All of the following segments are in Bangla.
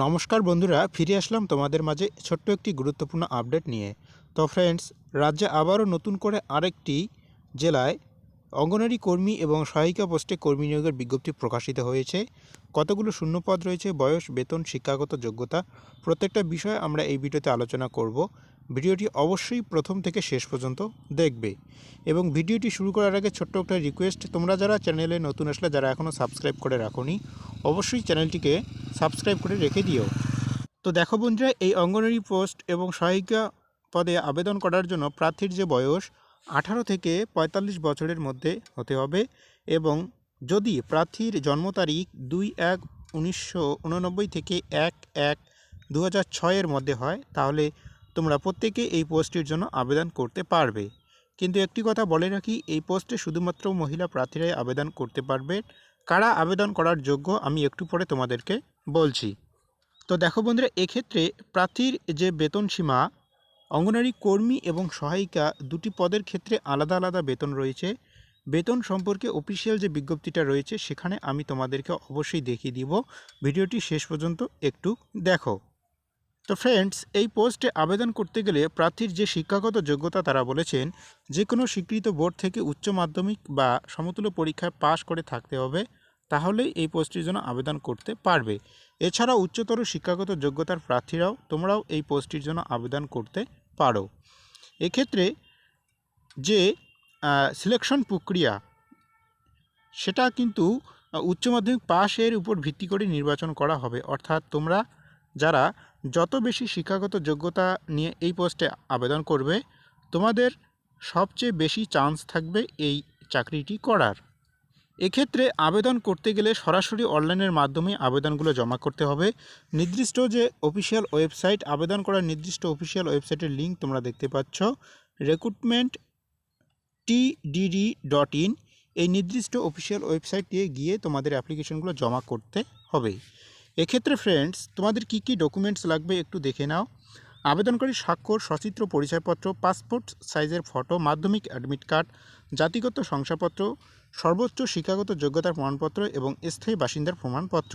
নমস্কার বন্ধুরা, ফিরে আসলাম তোমাদের মাঝে ছোট্ট একটি গুরুত্বপূর্ণ আপডেট নিয়ে। তো ফ্রেন্ডস রাজ্যে আবারও নতুন করে আরেকটি জেলায় অঙ্গনারী কর্মী এবং সহায়িকা পোস্টে কর্মী নিয়োগের বিজ্ঞপ্তি প্রকাশিত হয়েছে। কতগুলো শূন্যপদ রয়েছে, বয়স, বেতন, শিক্ষাগত যোগ্যতা, প্রত্যেকটা বিষয়ে আমরা এই ভিডিওতে আলোচনা করব। ভিডিওটি অবশ্যই প্রথম থেকে শেষ পর্যন্ত দেখবে। এবং ভিডিওটি শুরু করার আগে ছোট্ট একটা রিকোয়েস্ট তোমরা যারা চ্যানেলে নতুন আসলে, যারা এখনও সাবস্ক্রাইব করে রাখোনি অবশ্যই চ্যানেলটিকে সাবস্ক্রাইব করে রেখে দিও। তো দেখো বন্ধুরা, এই অঙ্গনারী পোস্ট এবং সহায়িকা পদে আবেদন করার জন্য প্রার্থীর যে বয়স, আঠারো থেকে পঁয়তাল্লিশ বছরের মধ্যে হতে হবে এবং যদি প্রার্থীর জন্ম তারিখ দুই এক উনিশশো থেকে এক এক দু ছয়ের মধ্যে হয়, তাহলে তোমরা প্রত্যেকে এই পোস্টের জন্য আবেদন করতে পারবে। কিন্তু একটি কথা বলে রাখি, এই পোস্টে শুধুমাত্র মহিলা প্রার্থীরাই আবেদন করতে পারবে কারা আবেদন করার যোগ্য আমি একটু পরে তোমাদেরকে বলছি। তো দেখো বন্ধুরা, এক্ষেত্রে প্রার্থীর যে বেতন সীমা, অঙ্গনারী কর্মী এবং সহায়িকা দুটি পদের ক্ষেত্রে আলাদা আলাদা বেতন রয়েছে। বেতন সম্পর্কে অফিসিয়াল যে বিজ্ঞপ্তিটা রয়েছে, সেখানে আমি তোমাদেরকে অবশ্যই দেখিয়ে দিব। ভিডিওটি শেষ পর্যন্ত একটু দেখো। তো ফ্রেন্ডস এই পোস্টে আবেদন করতে গেলে প্রার্থীর যে শিক্ষাগত যোগ্যতা তারা বলেছেন যে কোনো স্বীকৃত বোর্ড থেকে উচ্চ মাধ্যমিক বা সমতুল্য পরীক্ষায় পাশ করে থাকতে হবে, তাহলেই এই পোস্টের জন্য আবেদন করতে পারবে। এছাড়া উচ্চতর শিক্ষাগত যোগ্যতার প্রার্থীরাও, তোমরাও এই পোস্টটির জন্য আবেদন করতে পারো। এক্ষেত্রে যে সিলেকশন প্রক্রিয়া, সেটা কিন্তু উচ্চ মাধ্যমিক পাশের উপর ভিত্তি করে নির্বাচন করা হবে। অর্থাৎ তোমরা যারা যত বেশি শিক্ষাগত যোগ্যতা নিয়ে এই পোস্টে আবেদন করবে, তোমাদের সবচেয়ে বেশি চান্স থাকবে এই চাকরিটি করার। এক্ষেত্রে আবেদন করতে গেলে সরাসরি অনলাইনের মাধ্যমে আবেদনগুলো জমা করতে হবে। নির্দিষ্ট যে অফিসিয়াল ওয়েবসাইট আবেদন করার নির্দিষ্ট অফিসিয়াল ওয়েবসাইটের লিঙ্ক তোমরা দেখতে পাচ্ছ। রিক্রুটমেন্ট টিডিডি ডট ইন এই নির্দিষ্ট অফিসিয়াল ওয়েবসাইট দিয়ে গিয়ে তোমাদের অ্যাপ্লিকেশনগুলো জমা করতে হবে। এক্ষেত্রে ফ্রেন্ডস তোমাদের কি কি ডকুমেন্টস লাগবে একটু দেখে নাও। আবেদনকারী স্বাক্ষর, সচিত্র, পরিচয়পত্র পাসপোর্ট সাইজের ফটো মাধ্যমিক অ্যাডমিট কার্ড জাতিগত শংসাপত্র, সর্বোচ্চ শিক্ষাগত যোগ্যতার প্রমাণপত্র এবং স্থায়ী বাসিন্দার প্রমাণপত্র।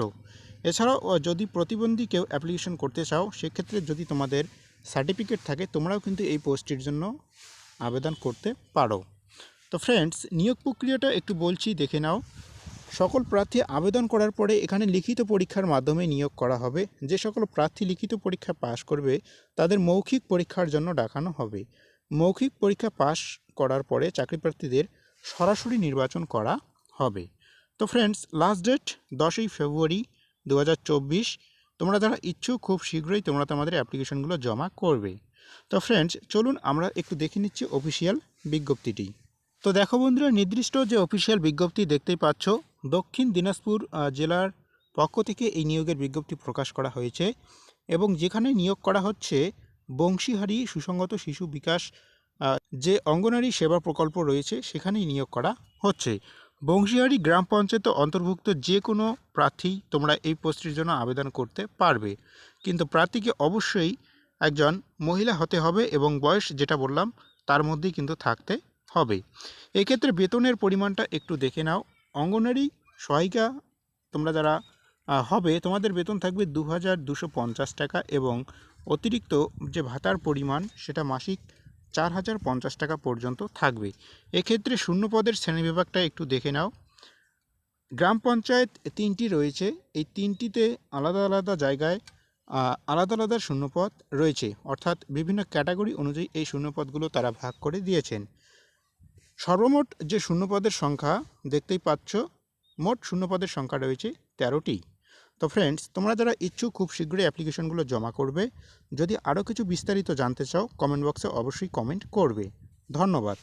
এছাড়াও যদি প্রতিবন্ধী কেউ অ্যাপ্লিকেশন করতে চাও, সেক্ষেত্রে যদি তোমাদের সার্টিফিকেট থাকে, তোমরাও কিন্তু এই পোস্টটির জন্য আবেদন করতে পারো। তো ফ্রেন্ডস নিয়োগ প্রক্রিয়াটা একটু বলছি, দেখে নাও। সকল প্রার্থী আবেদন করার পরে এখানে লিখিত পরীক্ষার মাধ্যমে নিয়োগ করা হবে। যে সকল প্রার্থী লিখিত পরীক্ষা পাশ করবে, তাদের মৌখিক পরীক্ষার জন্য ডাকানো হবে। মৌখিক পরীক্ষা পাশ করার পরে চাকরি প্রার্থীদের সরাসরি নির্বাচন করা হবে। তো ফ্রেন্ডস লাস্ট ডেট দশই ফেব্রুয়ারি দু হাজার চব্বিশ। তোমরা যারা ইচ্ছুক, খুব শীঘ্রই তোমরা তোমাদের অ্যাপ্লিকেশনগুলো জমা করবে। তো ফ্রেন্ডস চলুন আমরা একটু দেখে নিচ্ছি অফিসিয়াল বিজ্ঞপ্তিটি। তো দেখো বন্ধুরা, নির্দিষ্ট যে অফিসিয়াল বিজ্ঞপ্তি দেখতেই পাচ্ছ দক্ষিণ দিনাজপুর জেলার পক্ষ থেকে এই নিয়োগের বিজ্ঞপ্তি প্রকাশ করা হয়েছে এবং যেখানে নিয়োগ করা হচ্ছে বংশীহারি সুসংগত শিশু বিকাশ যে অঙ্গনারী সেবা প্রকল্প রয়েছে সেখানেই নিয়োগ করা হচ্ছে। বংশীহারি গ্রাম পঞ্চায়েত অন্তর্ভুক্ত যে কোনো প্রার্থী তোমরা এই পোস্টের জন্য আবেদন করতে পারবে। কিন্তু প্রার্থীকে অবশ্যই একজন মহিলা হতে হবে এবং বয়স যেটা বললাম তার মধ্যেই কিন্তু থাকতে হবে। এক্ষেত্রে বেতনের পরিমাণটা একটু দেখে নাও। অঙ্গনারী, সহায়িকা, তোমরা যারা হবে, তোমাদের বেতন থাকবে দু হাজার দুশো পঞ্চাশ টাকা এবং অতিরিক্ত যে ভাতার পরিমাণ, সেটা মাসিক চার হাজার পঞ্চাশ টাকা পর্যন্ত থাকবে। এক্ষেত্রে শূন্য পদের শ্রেণীবিভাগটা একটু দেখে নাও। গ্রাম পঞ্চায়েত তিনটি রয়েছে। এই তিনটিতে আলাদা আলাদা জায়গায় আলাদা আলাদা শূন্যপদ রয়েছে। অর্থাৎ বিভিন্ন ক্যাটাগরি অনুযায়ী এই শূন্যপদগুলো তারা ভাগ করে দিয়েছেন। সর্বমোট যে শূন্যপদের সংখ্যা দেখতেই পাচ্ছ, মোট শূন্যপদের সংখ্যা রয়েছে তেরোটি। তো ফ্রেন্ডস তোমরা যারা ইচ্ছুক খুব শীঘ্রই অ্যাপ্লিকেশনগুলো জমা করবে। যদি আরও কিছু বিস্তারিত জানতে চাও কমেন্ট বক্সে অবশ্যই কমেন্ট করবে। ধন্যবাদ।